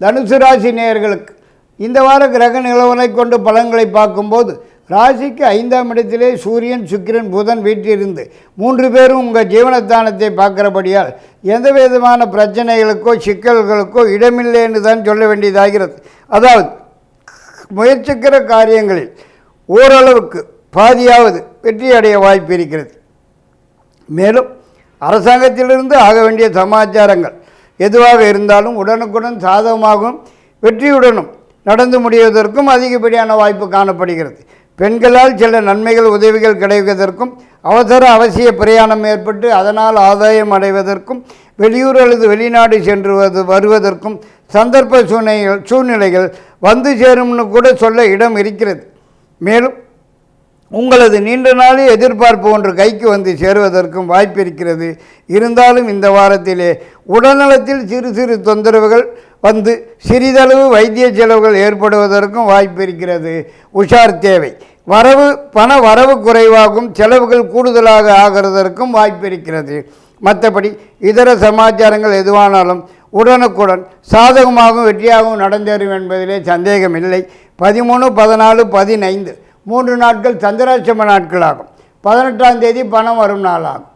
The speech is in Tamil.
தனுசு ராசி நேயர்களுக்கு இந்த வார கிரக நிலவரை கொண்டு பலன்களை பார்க்கும்போது ராசிக்கு ஐந்தாம் இடத்திலே சூரியன் சுக்கிரன் புதன் வீட்டிலிருந்து மூன்று பேரும் உங்கள் ஜீவனத்தானத்தை பார்க்குறபடியால் எந்த விதமான பிரச்சனைகளுக்கோ சிக்கல்களுக்கோ இடமில்லைன்னு தான் சொல்ல வேண்டியதாகிறது. அதாவது முயற்சிக்கிற காரியங்களில் ஓரளவுக்கு பாதியாவது வெற்றி அடைய வாய்ப்பு இருக்கிறது. மேலும் அரசாங்கத்திலிருந்து ஆக வேண்டிய சமாச்சாரங்கள் எதுவாக இருந்தாலும் உடனுக்குடன் சாதகமாகவும் வெற்றியுடனும் நடந்து முடிவதற்கும் அதிகப்படியான வாய்ப்பு காணப்படுகிறது. பெண்களால் சில நன்மைகள் உதவிகள் கிடைப்பதற்கும் அவசர அவசிய பிரயாணம் ஏற்பட்டு அதனால் ஆதாயம் அடைவதற்கும் வெளியூர் அல்லது வெளிநாடு சென்று வருவதற்கும் சந்தர்ப்ப சூழ்நிலை சூழ்நிலைகள் வந்து சேரும்னு கூட சொல்ல இடம் இருக்கிறது. மேலும் உங்களது நீண்ட நாள் எதிர்பார்ப்பு ஒன்று கைக்கு வந்து சேருவதற்கும் வாய்ப்பிருக்கிறது. இருந்தாலும் இந்த வாரத்திலே உடல்நலத்தில் சிறு சிறு தொந்தரவுகள் வந்து சிறிதளவு வைத்திய செலவுகள் ஏற்படுவதற்கும் வாய்ப்பு இருக்கிறது உஷார் தேவை. வரவு பண வரவு குறைவாகும் செலவுகள் கூடுதலாக ஆகிறதற்கும் வாய்ப்பு இருக்கிறது மற்றபடி இதர சமாச்சாரங்கள் எதுவானாலும் உடனுக்குடன் சாதகமாகவும் வெற்றியாகவும் நடந்தேறும் என்பதிலே சந்தேகமில்லை. பதிமூணு பதினாலு பதினைந்து மூன்று நாட்கள் சந்திராட்சம நாட்களாகும். பதினெட்டாம் தேதி பணம் வரும் நாளாகும்.